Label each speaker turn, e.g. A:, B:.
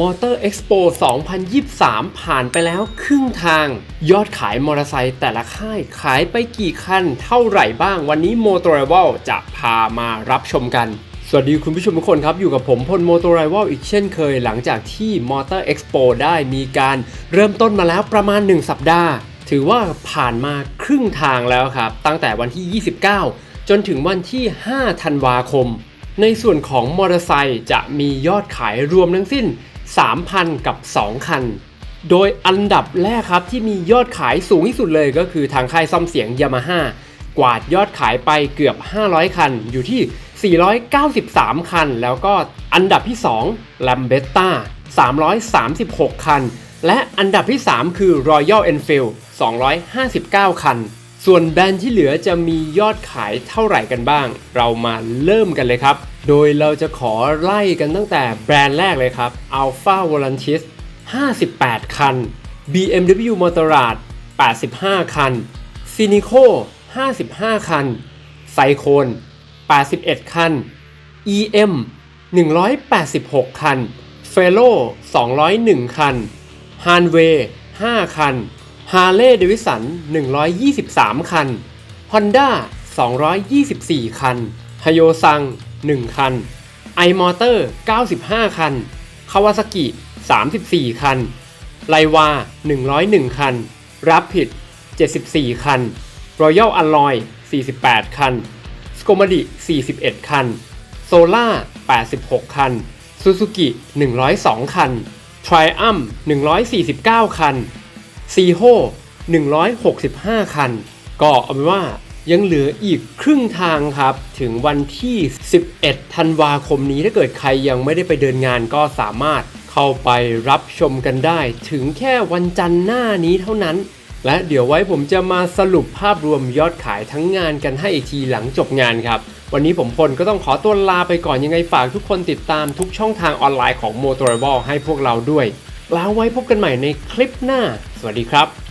A: Motor Expo 2023 ผ่านไปแล้วครึ่งทาง ยอดขายมอเตอร์ไซค์แต่ละค่ายขายไปกี่คัน เท่าไหร่บ้าง วันนี้ Motor Rival จะพามารับชมกัน สวัสดีคุณผู้ชมทุกคนครับ อยู่กับผมพล Motor Rival อีกเช่นเคย หลังจากที่ Motor Expo ได้มีการเริ่มต้นมาแล้วประมาณ 1 สัปดาห์ ถือว่าผ่านมาครึ่งทางแล้วครับ ตั้งแต่วันที่ 29 จนถึงวันที่ 5 ธันวาคม ในส่วนของมอเตอร์ไซค์จะมียอดขายรวมทั้งสิ้น 3,000 กับ 2 คัน โดยอันดับแรกครับที่มียอดขายสูงที่สุดเลยก็คือทางค่ายซ่อมเสียงยามาฮ่ากวาดยอดขายไปเกือบ 500 คัน อยู่ที่ 493 คัน แล้วก็อันดับที่ 2 l a m b e t t a 336 คัน และอันดับที่ 3 คือ Royal Enfield 259 คัน ส่วนแบรนด์ที่เหลือจะมียอดขายเท่าไหร่กันบ้าง เรามาเริ่มกันเลยครับ โดยเราจะขอไล่กันตั้งแต่แบรนด์แรกเลยครับ Alpha Volantis 58 คัน BMW m o t o r a d 85 คัน f i n i c o 55 คัน ไซโคน81 คัน EM 186 คัน f e l o 201 คัน h a n w a y 5 คัน ฮาร์เลย์เดวิสัน 123 คัน Honda 224 คันฮโยซัง 1 คัน ไอมอเตอร์ 95 คัน คาวาซากิ 34 คัน ไลวา 101 คัน รับผิด 74 คันรอยัลอลลอย 48 คัน สโกมาดิ 41 คัน โซล่า 86 คัน ซูซูกิ 102 คัน ทริอัม149 คัน ซีโฮ165 คัน ก็เอาเป็นว่ายังเหลืออีกครึ่งทางครับ ถึงวันที่ 11 ธันวาคมนี้ถ้าเกิดใครยังไม่ได้ไปเดินงานก็สามารถเข้าไปรับชมกันได้ ถึงแค่วันจันทร์หน้านี้เท่านั้น และเดี๋ยวไว้ผมจะมาสรุปภาพรวมยอดขายทั้งงานกันให้อีกทีหลังจบงานครับ วันนี้ผมพลก็ต้องขอตัวลาไปก่อนยังไงฝากทุกคนติดตามทุกช่องทางออนไลน์ของ m o t o r a b l e ให้พวกเราด้วยแล้วไว้พบกันใหม่ในคลิปหน้า สวัสดีครับ